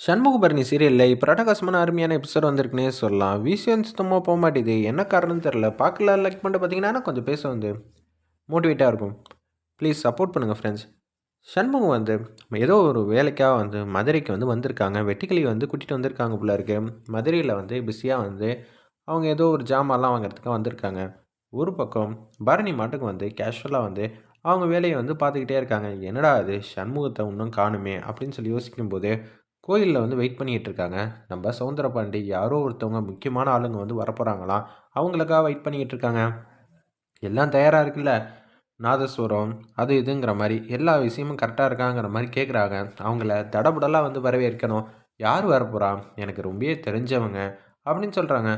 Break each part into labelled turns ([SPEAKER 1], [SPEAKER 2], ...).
[SPEAKER 1] சண்முகபரணி சீரியலில் இப்போ ரடகாசமான அருமையான எபிசோட் வந்திருக்குன்னே சொல்லலாம். விஷயம் சுத்தமாக போக மாட்டேது என்ன காரணம்னு தெரில பார்க்கல லைக் பண்ணிட்டு பார்த்தீங்கன்னா கொஞ்சம் பேச வந்து மோட்டிவேட்டாக இருக்கும். ப்ளீஸ் சப்போர்ட் பண்ணுங்கள் ஃப்ரெண்ட்ஸ் சண்முகம் வந்து ஏதோ ஒரு வேலைக்காக வந்து மதுரைக்கு வந்து வந்திருக்காங்க. வெட்டிக்கிளி வந்து கூட்டிகிட்டு வந்திருக்காங்க போல இருக்கு. மதுரையில் வந்து பிஸியாக வந்து அவங்க ஏதோ ஒரு ஜாமான்லாம் வாங்குறதுக்காக வந்திருக்காங்க. ஒரு பக்கம் பரணி மாட்டுக்கு வந்து கேஷுவலாக வந்து அவங்க வேலையை வந்து பார்த்துக்கிட்டே இருக்காங்க. என்னடா அது சண்முகத்தை இன்னும் காணுமே அப்படின்னு சொல்லி யோசிக்கும்போது கோயிலில் வந்து வெயிட் பண்ணிகிட்டு இருக்காங்க. நம்ம சௌந்தர பாண்டி யாரோ ஒருத்தவங்க முக்கியமான ஆளுங்க வந்து வரப்போகிறாங்களாம் அவங்களுக்காக வெயிட் பண்ணிக்கிட்டு இருக்காங்க. எல்லாம் தயாராக இருக்குல்ல? நாதஸ்வரம் அது இதுங்கிற மாதிரி எல்லா விஷயமும் கரெக்டாக இருக்காங்கிற மாதிரி கேட்குறாங்க அவங்கள தடபுடலாக வந்து வரவேற்கணும். யார் வரப்போகிறா எனக்கு ரொம்பவே தெரிஞ்சவங்க அப்படின்னு சொல்கிறாங்க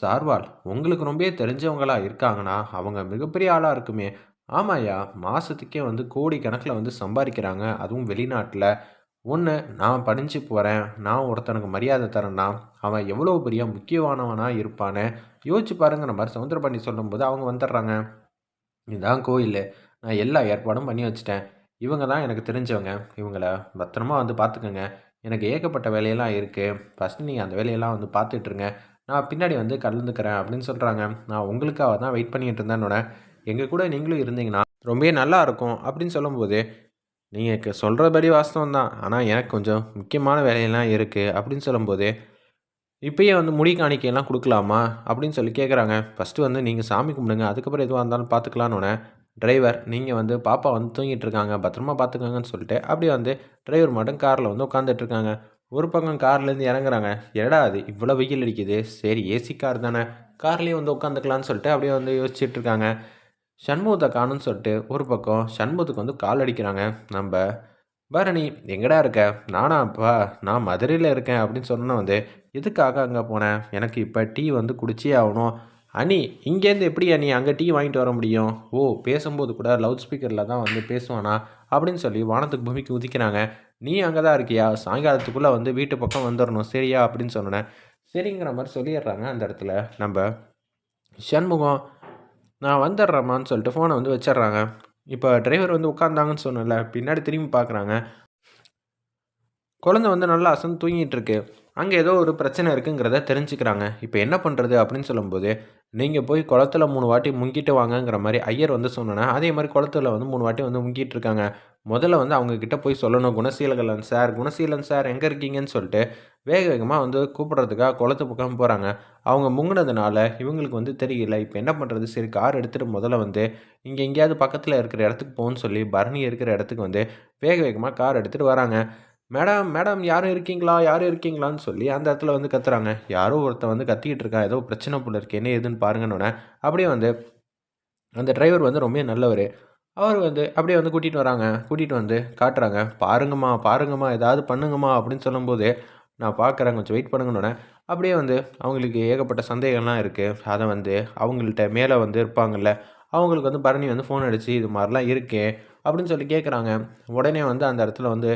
[SPEAKER 1] சார்வால் உங்களுக்கு ரொம்பவே தெரிஞ்சவங்களா இருக்காங்கன்னா அவங்க மிகப்பெரிய ஆளாக இருக்குமே. ஆமாய்யா மாதத்துக்கே வந்து கோடி கணக்கில் வந்து சம்பாதிக்கிறாங்க. அதுவும் வெளிநாட்டில். ஒன்று நான் படிஞ்சு போகிறேன் நான் ஒருத்தனுக்கு மரியாதை தரேன்னா அவன் எவ்வளோ பெரிய முக்கியமானவனாக இருப்பானே? யோசிச்சு பாருங்கிற மாதிரி பண்ணி சொல்லும்போது அவங்க வந்துடுறாங்க. இதுதான் கோயில். நான் எல்லா ஏற்பாடும் பண்ணி வச்சுட்டேன். இவங்க தான் எனக்கு தெரிஞ்சவங்க. இவங்கள பத்திரமா வந்து பார்த்துக்கோங்க. எனக்கு ஏகப்பட்ட வேலையெல்லாம் இருக்குது ஃபஸ்ட்டு நீங்கள் அந்த வேலையெல்லாம் வந்து பார்த்துட்ருங்க நான் பின்னாடி வந்து கலந்துக்கிறேன் அப்படின்னு சொல்கிறாங்க நான் உங்களுக்காக தான் வெயிட் பண்ணிகிட்டு இருந்தேன்னொட எங்கள் கூட நீங்களும் இருந்தீங்கன்னா ரொம்பவே நல்லா இருக்கும் அப்படின்னு சொல்லும்போது நீங்கள் சொல்கிறபடி வாஸ்தவம் தான் ஆனால் எனக்கு கொஞ்சம் முக்கியமான வேலையெல்லாம் இருக்குது அப்படின்னு சொல்லும்போது இப்போயே வந்து முடி காணிக்கையெல்லாம் கொடுக்கலாமா அப்படின்னு சொல்லி கேட்குறாங்க ஃபஸ்ட்டு வந்து நீங்கள் சாமி கும்பிடுங்க அதுக்கப்புறம் எதுவாக இருந்தாலும் பார்த்துக்கலான்னு டிரைவர் நீங்கள் வந்து பாப்பா வந்து தூங்கிட்டு இருக்காங்க பத்திரமா பார்த்துக்கோங்கன்னு சொல்லிட்டு அப்படியே வந்து டிரைவர் மட்டும் காரில் வந்து உட்காந்துட்டு இருக்காங்க. ஒரு பக்கம் கார்லேருந்து இறங்குறாங்க. எடா அது இவ்வளோ வெயில் அடிக்குது. சரி ஏசி கார் தானே. கார்லேயே வந்து உட்காந்துக்கலான்னு சொல்லிட்டு அப்படியே வந்து யோசிச்சுட்டு இருக்காங்க. சண்முகத்தை காணுன்னு சொல்லிட்டு ஒரு பக்கம் சண்முகத்துக்கு வந்து கால் அடிக்கிறாங்க. நம்ம பரணி எங்கடா இருக்க? நானா அப்பா நான் மதுரையில் இருக்கேன் அப்படின்னு சொன்னோன்னா வந்து எதுக்காக அங்கே போனேன் எனக்கு இப்போ டீ வந்து குடிச்சே ஆகணும். அனி இங்கேருந்து எப்படி அனி அங்கே டீ வாங்கிட்டு வர முடியும்? ஓ பேசும்போது கூட லவுட் ஸ்பீக்கரில் தான் வந்து பேசுவானா? அப்படின்னு சொல்லி வானத்துக்கு பூமிக்கு உதிக்கிறாங்க. நீ அங்கே தான் இருக்கியா? சாயங்காலத்துக்குள்ளே வந்து வீட்டு பக்கம் வந்துடணும் சரியா? அப்படின்னு சொன்னேன் சரிங்கிற மாதிரி சொல்லிடுறாங்க அந்த இடத்துல. நம்ம சண்முகம் நான் வந்துடுறேம்மான்னு சொல்லிட்டு ஃபோனை வந்து வச்சிடுறாங்க. இப்போ டிரைவர் வந்து உட்காந்தாங்கன்னு சொன்னல பின்னாடி திரும்பி பார்க்குறாங்க. குழந்தை வந்து நல்லா அசந்து தூங்கிட்டு இருக்கு. அங்கே ஏதோ ஒரு பிரச்சனை இருக்குங்கிறத தெரிஞ்சுக்கிறாங்க. இப்போ என்ன பண்ணுறது அப்படின்னு சொல்லும்போது நீங்கள் போய் குளத்துல மூணு வாட்டி முங்கிட்டு வாங்கங்கிற மாதிரி ஐயர் வந்து சொன்னேன்னா அதே மாதிரி குளத்துல வந்து மூணு வாட்டி வந்து முங்கிட்டு இருக்காங்க. முதல்ல வந்து அவங்கக்கிட்ட போய் சொல்லணும் குணசீலகலன் சார் குணசீலன் சார் எங்கே இருக்கீங்கன்னு சொல்லிட்டு வேக வேகமாக வந்து கூப்பிட்றதுக்காக குளத்து பக்கம் போகிறாங்க அவங்க முங்கினதுனால இவங்களுக்கு வந்து தெரியல இப்போ என்ன பண்ணுறது சரி கார் எடுத்துகிட்டு முதல்ல வந்து இங்கே எங்கேயாவது பக்கத்தில் இருக்கிற இடத்துக்கு போகணும்னு சொல்லி பரணி இருக்கிற இடத்துக்கு வந்து வேக வேகமாக கார் எடுத்துகிட்டு வராங்க. மேடம் மேடம் யாரும் இருக்கீங்களா? யாரும் இருக்கீங்களான்னு சொல்லி அந்த இடத்துல வந்து கத்துறாங்க. யாரோ ஒருத்தன் வந்து கத்திக்கிட்டு இருக்கா ஏதோ பிரச்சனை போல இருக்கு என்ன ஏதுன்னு பாருங்கன்னு அப்படியே வந்து அந்த டிரைவர் வந்து ரொம்ப நல்லவர். அவர் வந்து அப்படியே வந்து கூட்டிகிட்டு வராங்க. கூட்டிகிட்டு வந்து காட்டுறாங்க. பாருங்கம்மா பாருங்கம்மா ஏதாவது பண்ணுங்கம்மா அப்படின்னு சொல்லும்போது நான் பார்க்குறேன் கொஞ்சம் வெயிட் பண்ணுங்கன்னு அப்படியே வந்து அவங்களுக்கு ஏகப்பட்ட சந்தேகம்லாம் இருக்குது அதை வந்து அவங்கள்ட்ட மேலே வந்து இருப்பாங்கள்ல அவங்களுக்கு வந்து பரணி வந்து ஃபோன் அடித்து இது மாதிரிலாம் இருக்கே அப்படின்னு சொல்லி கேட்குறாங்க உடனே வந்து அந்த இடத்துல வந்து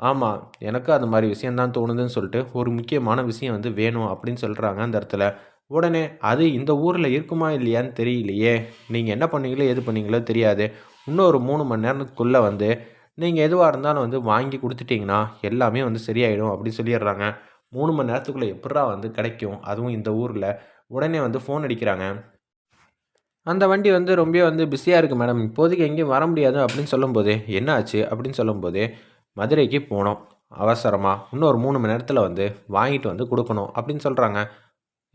[SPEAKER 1] ஆமாம் எனக்கு அது மாதிரி விஷயந்தான் தோணுதுன்னு சொல்லிட்டு ஒரு முக்கியமான விஷயம் வந்து வேணும் அப்படின்னு சொல்கிறாங்க அந்த இடத்துல. உடனே அது இந்த ஊரில் இருக்குமா இல்லையான்னு தெரியலையே. நீங்கள் என்ன பண்ணீங்களோ எது பண்ணீங்களோ தெரியாது. இன்னொரு மூணு மணி நேரத்துக்குள்ளே வந்து நீங்கள் எதுவாக இருந்தாலும் வந்து வாங்கி கொடுத்துட்டிங்கன்னா எல்லாமே வந்து சரியாயிடும் அப்படின்னு சொல்லிடுறாங்க. மூணு மணி நேரத்துக்குள்ளே எப்படா வந்து கிடைக்கும்? அதுவும் இந்த ஊரில். உடனே வந்து ஃபோன் அடிக்கிறாங்க. அந்த வண்டி வந்து ரொம்ப வந்து பிஸியாக இருக்குது மேடம் இப்போதைக்கு எங்கேயும் வர முடியாது அப்படின்னு சொல்லும்போது என்ன ஆச்சு அப்படின்னு சொல்லும்போது மதுரைக்கு போனோம். அவசரமாக இன்னும் ஒரு மூணு மணி நேரத்தில் வந்து வாங்கிட்டு வந்து கொடுக்கணும் அப்படின்னு சொல்கிறாங்க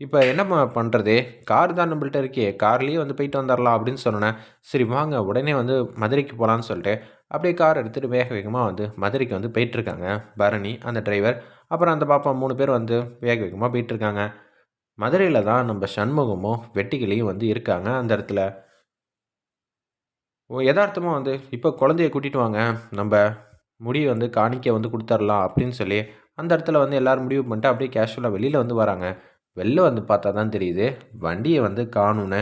[SPEAKER 1] இப்போ என்ன பண்ணுறது கார் தான் நம்மள்ட்ட இருக்கே. கார்லேயே வந்து போயிட்டு வந்துடலாம் அப்படின்னு சொன்னேன் சரி வாங்க உடனே வந்து மதுரைக்கு போகலான்னு சொல்லிட்டு அப்படியே கார் எடுத்துகிட்டு வேக வேகமாக வந்து மதுரைக்கு வந்து போயிட்டுருக்காங்க பரணி அந்த டிரைவர் அப்புறம் அந்த பாப்பா மூணு பேர் வந்து வேக வேகமாக போயிட்டுருக்காங்க மதுரையில் தான் நம்ம சண்முகமும் வெட்டிகளையும் வந்து இருக்காங்க அந்த இடத்துல. யதார்த்தமாக வந்து இப்போ குழந்தைய கூட்டிகிட்டு வாங்க. நம்ம முடிவு வந்து காணிக்க வந்து கொடுத்துர்லாம் அப்படின்னு சொல்லி அந்த இடத்துல வந்து எல்லோரும் முடிவு பண்ணிட்டு அப்படியே கேஷுவலாக வெளியில் வந்து வராங்க. வெளில வந்து பார்த்தா தான் தெரியுது. வண்டியை வந்து காணுன்னு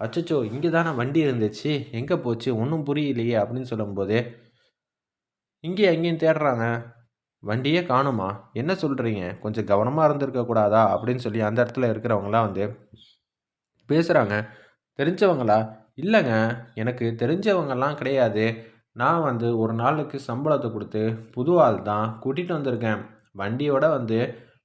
[SPEAKER 1] அச்சச்சோ இங்கே தானே வண்டி இருந்துச்சு. எங்கே போச்சு? ஒன்றும் புரியலையே அப்படின்னு சொல்லும்போது இங்கேயும் எங்கேயும் தேடுறாங்க. வண்டியே காணுமா? என்ன சொல்கிறீங்க கொஞ்சம் கவனமாக இருந்திருக்க கூடாதா? அப்படின்னு சொல்லி அந்த இடத்துல இருக்கிறவங்களாம் வந்து பேசுகிறாங்க தெரிஞ்சவங்களா? இல்லைங்க. எனக்கு தெரிஞ்சவங்கெல்லாம் கிடையாது. நான் வந்து ஒரு நாளுக்கு சம்பளத்தை கொடுத்து புது ஆள் தான் கூட்டிகிட்டு வந்திருக்கேன். வண்டியோட வந்து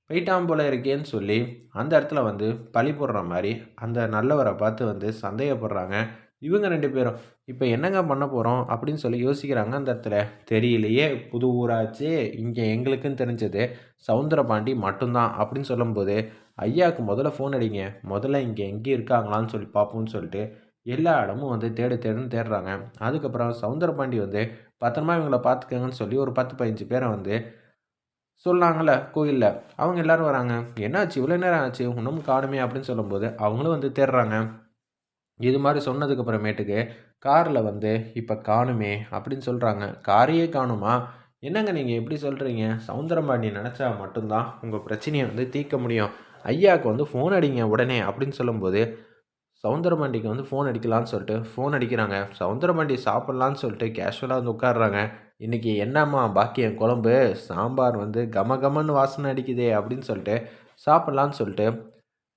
[SPEAKER 1] போயிட்டான் போல இருக்கேன்னு சொல்லி அந்த இடத்துல வந்து பழி போடுற மாதிரி அந்த நல்லவரை பார்த்து வந்து சந்தேகப்படுறாங்க. இவங்க ரெண்டு பேரும். இப்போ என்னங்க பண்ண போகிறோம் அப்படின்னு சொல்லி யோசிக்கிறாங்க அந்த இடத்துல. தெரியலையே புது ஊராச்சு இங்கே எங்களுக்குன்னு தெரிஞ்சது சவுந்தரபாண்டி மட்டும்தான் அப்படின்னு சொல்லும்போது ஐயாவுக்கு முதல்ல ஃபோன் அடிங்க. முதல்ல இங்கே எங்கே இருக்காங்களான்னு சொல்லி பார்ப்போம்னு சொல்லிட்டு எல்லா இடமும் வந்து தேடு தேடுன்னு தேடுறாங்க. அதுக்கப்புறம் சவுந்தரபாண்டி வந்து பத்திரமா இவங்கள பார்த்துக்கங்கன்னு சொல்லி ஒரு பத்து பதினஞ்சு பேரை வந்து சொல்லாங்கள்ல கோயிலில். அவங்க எல்லாரும் வராங்க. என்னாச்சு? இவ்வளோ நேரம் ஆச்சு. இன்னும் காணுமே அப்படின்னு சொல்லும்போது அவங்களும் வந்து தேடுறாங்க. இது மாதிரி சொன்னதுக்கு அப்புறமேட்டுக்கு காரில் வந்து இப்போ காணுமே அப்படின்னு சொல்கிறாங்க காரையே காணுமா? என்னங்க நீங்கள் எப்படி சொல்கிறீங்க சவுந்தரபாண்டி நினச்சா மட்டும்தான் உங்கள் பிரச்சனையை வந்து தீர்க்க முடியும். ஐயாவுக்கு வந்து ஃபோன் அடிங்க உடனே அப்படின்னு சொல்லும்போது சவுந்தரபாண்டிக்கு வந்து ஃபோன் அடிக்கலான்னு சொல்லிட்டு ஃபோன் அடிக்கிறாங்க. சவுந்தரபாண்டி சாப்பிட்லான்னு சொல்லிட்டு கேஷுவலாக வந்து உட்காடுறாங்க இன்றைக்கி என்னம்மா பாக்கியம் குழம்பு? சாம்பார் வந்து கம கமன்னு வாசனை அடிக்குதே அப்படின்னு சொல்லிட்டு சாப்பிட்லான்னு சொல்லிட்டு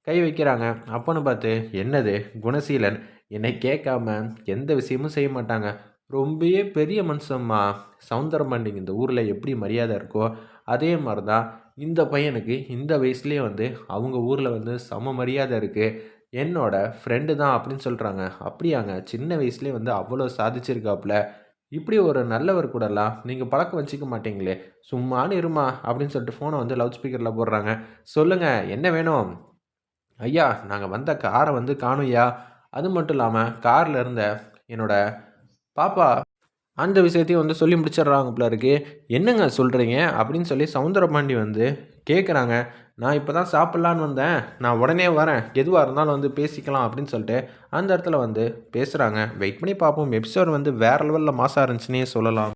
[SPEAKER 1] கை வைக்கிறாங்க. அப்போன்னு பார்த்து என்னது குணசீலன்? என்னை கேட்காம எந்த விஷயமும் செய்ய மாட்டாங்க. ரொம்பவே பெரிய மனுஷம்மா. சவுந்தரபாண்டிங்க இந்த ஊரில் எப்படி மரியாதை இருக்கோ அதே மாதிரி தான் இந்த பையனுக்கு இந்த வயசுலேயே வந்து அவங்க ஊரில் வந்து சம மரியாதை இருக்குது என்னோட ஃப்ரெண்டு தான் அப்படின்னு சொல்கிறாங்க அப்படியாங்க. சின்ன வயசுலேயே வந்து அவ்வளோ சாதிச்சிருக்காப்புல இப்படி ஒரு நல்லவர் கூடலாம் நீங்கள் பழக்கம் வச்சுக்க மாட்டீங்களே. சும்மானு இருமா அப்படின்னு சொல்லிட்டு ஃபோனை வந்து லவுட் ஸ்பீக்கரில் போடுறாங்க. சொல்லுங்கள் என்ன வேணும்? ஐயா நாங்கள் வந்த காரை வந்து காணும்யா அது மட்டும் இல்லாமல் காரில் இருந்த என்னோட பாப்பா அந்த விஷயத்தையும் வந்து சொல்லி முடிச்சிடுறாங்க போல இருக்கு. என்னங்க சொல்கிறீங்க அப்படின்னு சொல்லி சவுந்தரபாண்டி வந்து கேட்குறாங்க நான் இப்போ தான் சாப்பிட்லான்னு வந்தேன். நான் உடனே வரேன். எதுவாக இருந்தாலும் வந்து பேசிக்கலாம் அப்படின்னு சொல்லிட்டு அந்த இடத்துல வந்து பேசுகிறாங்க வெயிட் பண்ணி பார்ப்போம். எபிசோட் வந்து வேறு லெவலில் மாசாக இருந்துச்சுன்னே சொல்லலாம்.